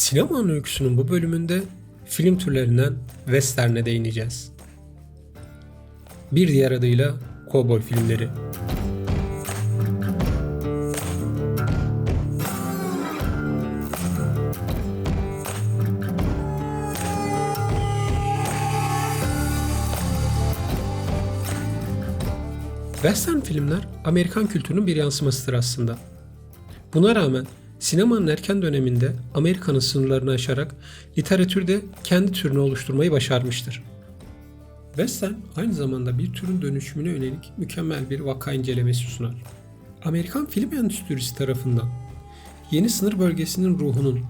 Sinemanın öyküsünün bu bölümünde film türlerinden western'e değineceğiz. Bir diğer adıyla kovboy filmleri. Western filmler Amerikan kültürünün bir yansımasıdır aslında. Buna rağmen sinemanın erken döneminde Amerika'nın sınırlarını aşarak literatürde kendi türünü oluşturmayı başarmıştır. Western aynı zamanda bir türün dönüşümüne yönelik mükemmel bir vaka incelemesi sunar. Amerikan film endüstrisi tarafından yeni sınır bölgesinin ruhunun,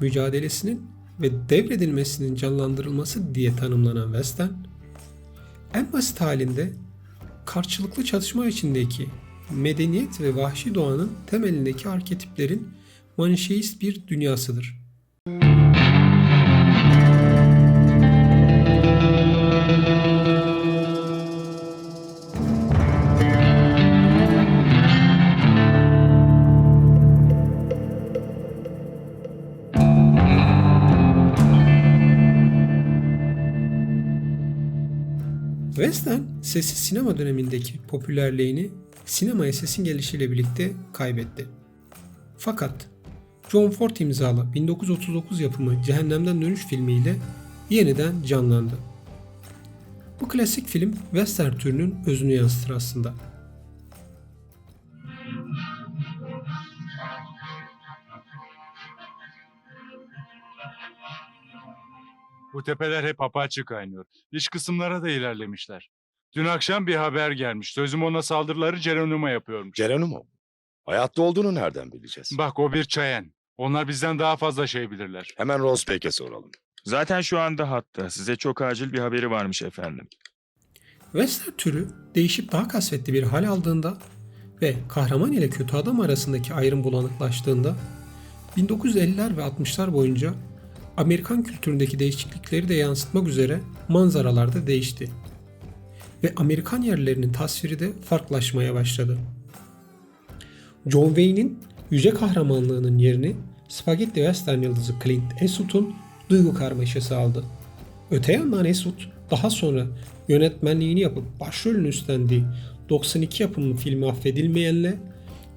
mücadelesinin ve devredilmesinin canlandırılması diye tanımlanan Western, en basit halinde karşılıklı çatışma içindeki medeniyet ve vahşi doğanın temelindeki arketiplerin manişeist bir dünyasıdır. Western sessiz sinema dönemindeki popülerliğini sinemaya sesin gelişiyle birlikte kaybetti. Fakat John Ford imzalı 1939 yapımı Cehennemden Dönüş filmiyle yeniden canlandı. Bu klasik film western türünün özünü yansıtır aslında. Bu tepeler hep apaçı kaynıyor. İç kısımlara da ilerlemişler. Dün akşam bir haber gelmiş. Sözüm ona saldırıları Geronimo yapıyormuş. Geronimo. Hayatta olduğunu nereden bileceğiz? Bak o bir çayen. Onlar bizden daha fazla şey bilirler. Hemen Rosbeck'e soralım. Zaten şu anda hatta. Size çok acil bir haberi varmış efendim. Western türü değişip daha kasvetli bir hal aldığında ve kahraman ile kötü adam arasındaki ayrım bulanıklaştığında 1950'ler ve 60'lar boyunca Amerikan kültüründeki değişiklikleri de yansıtmak üzere manzaralar da değişti. Ve Amerikan yerlerinin tasviri de farklılaşmaya başladı. John Wayne'in yüce kahramanlığının yerini Spaghetti Western yıldızı Clint Eastwood'un duygu karmaşası aldı. Öte yandan Eastwood daha sonra yönetmenliğini yapıp başrolünü üstlendiği 92 yapımlı filmi affedilmeyenle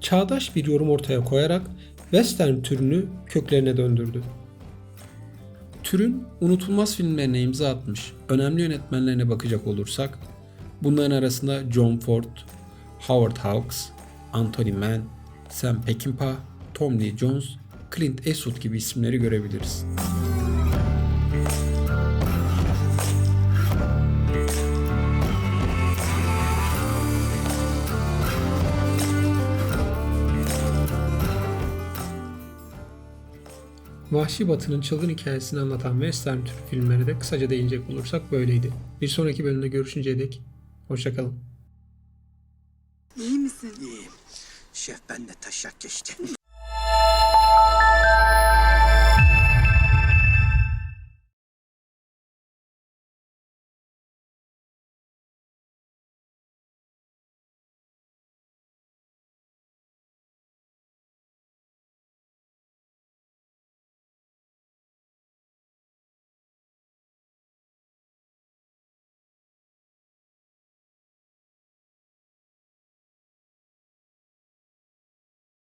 çağdaş bir yorum ortaya koyarak western türünü köklerine döndürdü. Türün unutulmaz filmlerine imza atmış önemli yönetmenlerine bakacak olursak bunların arasında John Ford, Howard Hawks, Anthony Mann, Sam Peckinpah, Tom Lee Jones, Clint Eastwood gibi isimleri görebiliriz. Vahşi Batı'nın çılgın hikayesini anlatan western tür filmlere de kısaca değinecek olursak böyleydi. Bir sonraki bölümde görüşünceye dek hoşçakalın. İyi misin? İyiyim. Şef benle taşak geçti.